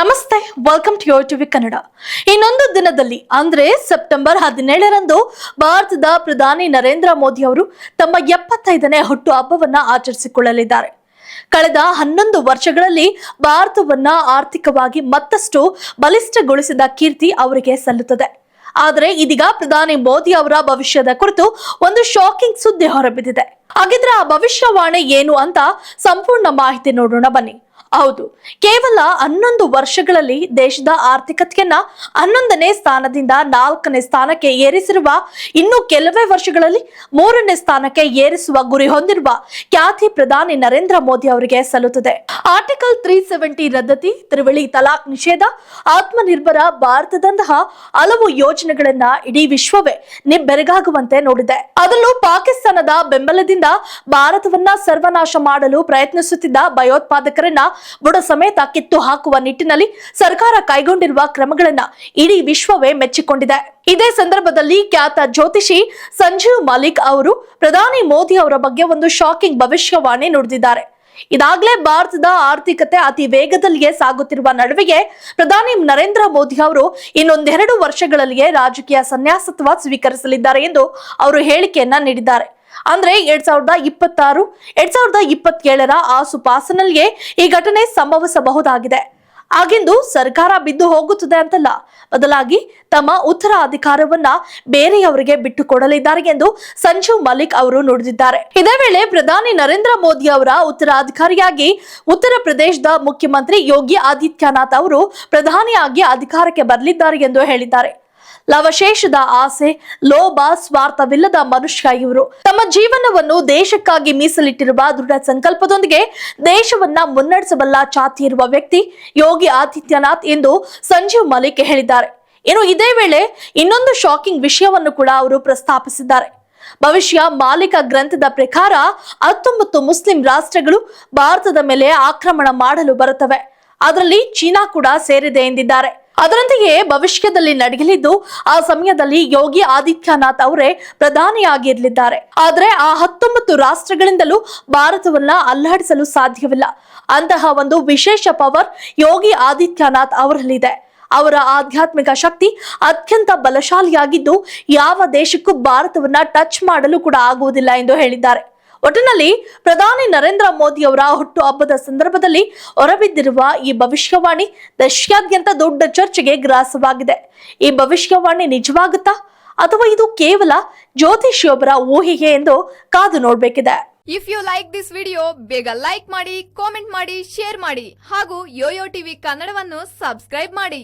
ನಮಸ್ತೆ welcome to your TV Kannada ಇನ್ನೊಂದು ದಿನದಲ್ಲಿ, ಅಂದ್ರೆ ಸೆಪ್ಟೆಂಬರ್ ಹದಿನೇಳರಂದು, ಭಾರತದ ಪ್ರಧಾನಿ ನರೇಂದ್ರ ಮೋದಿ ಅವರು ತಮ್ಮ ಎಪ್ಪತ್ತೈದನೇ ಹುಟ್ಟು ಹಬ್ಬವನ್ನ ಆಚರಿಸಿಕೊಳ್ಳಲಿದ್ದಾರೆ. ಕಳೆದ ಹನ್ನೊಂದು ವರ್ಷಗಳಲ್ಲಿ ಭಾರತವನ್ನ ಆರ್ಥಿಕವಾಗಿ ಮತ್ತಷ್ಟು ಬಲಿಷ್ಠಗೊಳಿಸಿದ ಕೀರ್ತಿ ಅವರಿಗೆ ಸಲ್ಲುತ್ತದೆ. ಆದರೆ ಇದೀಗ ಪ್ರಧಾನಿ ಮೋದಿ ಅವರ ಭವಿಷ್ಯದ ಕುರಿತು ಒಂದು ಶಾಕಿಂಗ್ ಸುದ್ದಿ ಹೊರಬಿದ್ದಿದೆ. ಹಾಗಿದ್ರೆ ಆ ಭವಿಷ್ಯವಾಣಿ ಏನು ಅಂತ ಸಂಪೂರ್ಣ ಮಾಹಿತಿ ನೋಡೋಣ ಬನ್ನಿ. ಹೌದು. ಕೇವಲ ಹನ್ನೊಂದು ವರ್ಷಗಳಲ್ಲಿ ದೇಶದ ಆರ್ಥಿಕತೆಯನ್ನ ಹನ್ನೊಂದನೇ ಸ್ಥಾನದಿಂದ ನಾಲ್ಕನೇ ಸ್ಥಾನಕ್ಕೆ ಏರಿಸಿರುವ ಇನ್ನು ಕೆಲವೇ ವರ್ಷಗಳಲ್ಲಿ ಮೂರನೇ ಸ್ಥಾನಕ್ಕೆ ಏರಿಸುವ ಗುರಿ ಹೊಂದಿರುವ ಖ್ಯಾತಿ ಪ್ರಧಾನಿ ನರೇಂದ್ರ ಮೋದಿ ಅವರಿಗೆ ಸಲ್ಲುತ್ತದೆ. ಆರ್ಟಿಕಲ್ ತ್ರೀ ಸೆವೆಂಟಿ ರದ್ದತಿ, ತ್ರಿವಳಿ ತಲಾಖ್ ನಿಷೇಧ, ಆತ್ಮನಿರ್ಭರ ಭಾರತದಂತಹ ಹಲವು ಯೋಜನೆಗಳನ್ನ ಇಡೀ ವಿಶ್ವವೇ ನಿಬ್ಬೆರಗಾಗುವಂತೆ ನೋಡಿದೆ. ಅದರಲ್ಲೂ ಪಾಕಿಸ್ತಾನದ ಬೆಂಬಲದಿಂದ ಭಾರತವನ್ನ ಸರ್ವನಾಶ ಮಾಡಲು ಪ್ರಯತ್ನಿಸುತ್ತಿದ್ದ ಭಯೋತ್ಪಾದಕರನ್ನ ಬುಡ ಸಮೇತ ಕಿತ್ತು ಹಾಕುವ ನಿಟ್ಟಿನಲ್ಲಿ ಸರ್ಕಾರ ಕೈಗೊಂಡಿರುವ ಕ್ರಮಗಳನ್ನ ಇಡೀ ವಿಶ್ವವೇ ಮೆಚ್ಚಿಕೊಂಡಿದೆ. ಇದೇ ಸಂದರ್ಭದಲ್ಲಿ ಖ್ಯಾತ ಜ್ಯೋತಿಷಿ ಸಂಜೀವ್ ಮಾಲಿಕ್ ಅವರು ಪ್ರಧಾನಿ ಮೋದಿ ಅವರ ಬಗ್ಗೆ ಒಂದು ಶಾಕಿಂಗ್ ಭವಿಷ್ಯವಾಣಿ ನುಡಿದಿದ್ದಾರೆ. ಇದಾಗಲೇ ಭಾರತದ ಆರ್ಥಿಕತೆ ಅತಿ ವೇಗದಲ್ಲಿಯೇ ಸಾಗುತ್ತಿರುವ ನಡುವೆಗೆ ಪ್ರಧಾನಿ ನರೇಂದ್ರ ಮೋದಿ ಅವರು ಇನ್ನೊಂದೆರಡು ವರ್ಷಗಳಲ್ಲಿಯೇ ರಾಜಕೀಯ ಸನ್ಯಾಸತ್ವ ಸ್ವೀಕರಿಸಲಿದ್ದಾರೆ ಎಂದು ಅವರು ಹೇಳಿಕೆಯನ್ನ ನೀಡಿದ್ದಾರೆ. ಅಂದ್ರೆ ಎರಡ್ ಸಾವಿರದ ಇಪ್ಪತ್ತಾರು, ಎರಡ್ ಸಾವಿರದ ಇಪ್ಪತ್ತೇಳರ ಆಸುಪಾಸಿನಲ್ಲಿಯೇ ಈ ಘಟನೆ ಸಂಭವಿಸಬಹುದಾಗಿದೆ. ಆಗಿಂದು ಸರ್ಕಾರ ಬಿದ್ದು ಹೋಗುತ್ತದೆ ಅಂತಲ್ಲ, ಬದಲಾಗಿ ತಮ್ಮ ಉತ್ತರಾಧಿಕಾರವನ್ನ ಬೇರೆಯವರಿಗೆ ಬಿಟ್ಟು ಕೊಡಲಿದ್ದಾರೆ ಎಂದು ಸಂಜೀವ್ ಮಲಿಕ್ ಅವರು ನುಡಿದಿದ್ದಾರೆ. ಇದೇ ವೇಳೆ ಪ್ರಧಾನಿ ನರೇಂದ್ರ ಮೋದಿ ಅವರ ಉತ್ತರಾಧಿಕಾರಿಯಾಗಿ ಉತ್ತರ ಪ್ರದೇಶದ ಮುಖ್ಯಮಂತ್ರಿ ಯೋಗಿ ಆದಿತ್ಯನಾಥ್ ಅವರು ಪ್ರಧಾನಿಯಾಗಿ ಅಧಿಕಾರಕ್ಕೆ ಬರಲಿದ್ದಾರೆ ಎಂದು ಹೇಳಿದ್ದಾರೆ. ಲವಶೇಷದ ಆಸೆ, ಲೋಭ, ಸ್ವಾರ್ಥವಿಲ್ಲದ ಮನುಷ್ಯ ಇವರು. ತಮ್ಮ ಜೀವನವನ್ನು ದೇಶಕ್ಕಾಗಿ ಮೀಸಲಿಟ್ಟಿರುವ ದೃಢ ಸಂಕಲ್ಪದೊಂದಿಗೆ ದೇಶವನ್ನ ಮುನ್ನಡೆಸಬಲ್ಲ ಚಾತಿ ಇರುವ ವ್ಯಕ್ತಿ ಯೋಗಿ ಆದಿತ್ಯನಾಥ್ ಎಂದು ಸಂಜೀವ್ ಮಲಿಕ್ ಹೇಳಿದ್ದಾರೆ. ಇನ್ನು ಇದೇ ವೇಳೆ ಇನ್ನೊಂದು ಶಾಕಿಂಗ್ ವಿಷಯವನ್ನು ಕೂಡ ಅವರು ಪ್ರಸ್ತಾಪಿಸಿದ್ದಾರೆ. ಭವಿಷ್ಯ ಮಾಲಿಕ ಗ್ರಂಥದ ಪ್ರಕಾರ ಹತ್ತೊಂಬತ್ತು ಮುಸ್ಲಿಂ ರಾಷ್ಟ್ರಗಳು ಭಾರತದ ಮೇಲೆ ಆಕ್ರಮಣ ಮಾಡಲು ಬರುತ್ತವೆ. ಅದರಲ್ಲಿ ಚೀನಾ ಕೂಡ ಸೇರಿದೆ ಎಂದಿದ್ದಾರೆ. ಅದರಂತೆಯೇ ಭವಿಷ್ಯದಲ್ಲಿ ನಡೆಯಲಿದ್ದು, ಆ ಸಮಯದಲ್ಲಿ ಯೋಗಿ ಆದಿತ್ಯನಾಥ್ ಅವರೇ ಪ್ರಧಾನಿಯಾಗಿರಲಿದ್ದಾರೆ. ಆದರೆ ಆ ಹತ್ತೊಂಬತ್ತು ರಾಷ್ಟ್ರಗಳಿಂದಲೂ ಭಾರತವನ್ನ ಅಲ್ಲಾಡಿಸಲು ಸಾಧ್ಯವಿಲ್ಲ. ಅಂತಹ ಒಂದು ವಿಶೇಷ ಪವರ್ ಯೋಗಿ ಆದಿತ್ಯನಾಥ್ ಅವರಲ್ಲಿದೆ. ಅವರ ಆಧ್ಯಾತ್ಮಿಕ ಶಕ್ತಿ ಅತ್ಯಂತ ಬಲಶಾಲಿಯಾಗಿದ್ದು, ಯಾವ ದೇಶಕ್ಕೂ ಭಾರತವನ್ನ ಟಚ್ ಮಾಡಲು ಕೂಡ ಆಗುವುದಿಲ್ಲ ಎಂದು ಹೇಳಿದ್ದಾರೆ. ಒಟ್ಟಿನಲ್ಲಿ ಪ್ರಧಾನಿ ನರೇಂದ್ರ ಮೋದಿ ಅವರ ಹುಟ್ಟು ಹಬ್ಬದ ಸಂದರ್ಭದಲ್ಲಿ ಹೊರಬಿದ್ದಿರುವ ಈ ಭವಿಷ್ಯವಾಣಿ ರಷ್ಯಾದ್ಯಂತ ದೊಡ್ಡ ಚರ್ಚೆಗೆ ಗ್ರಾಸವಾಗಿದೆ. ಈ ಭವಿಷ್ಯವಾಣಿ ನಿಜವಾಗುತ್ತಾ ಅಥವಾ ಇದು ಕೇವಲ ಜ್ಯೋತಿಷಿಯೊಬ್ಬರ ಊಹೆಗೆ ಎಂದು ಕಾದು ನೋಡಬೇಕಿದೆ. If you like this video ಬೇಗ ಲೈಕ್ ಮಾಡಿ ಕಾಮೆಂಟ್ ಮಾಡಿ ಶೇರ್ ಮಾಡಿ ಹಾಗೂ ಯೋಯೋ ಟಿವಿ ಕನ್ನಡವನ್ನು ಸಬ್ಸ್ಕ್ರೈಬ್ ಮಾಡಿ.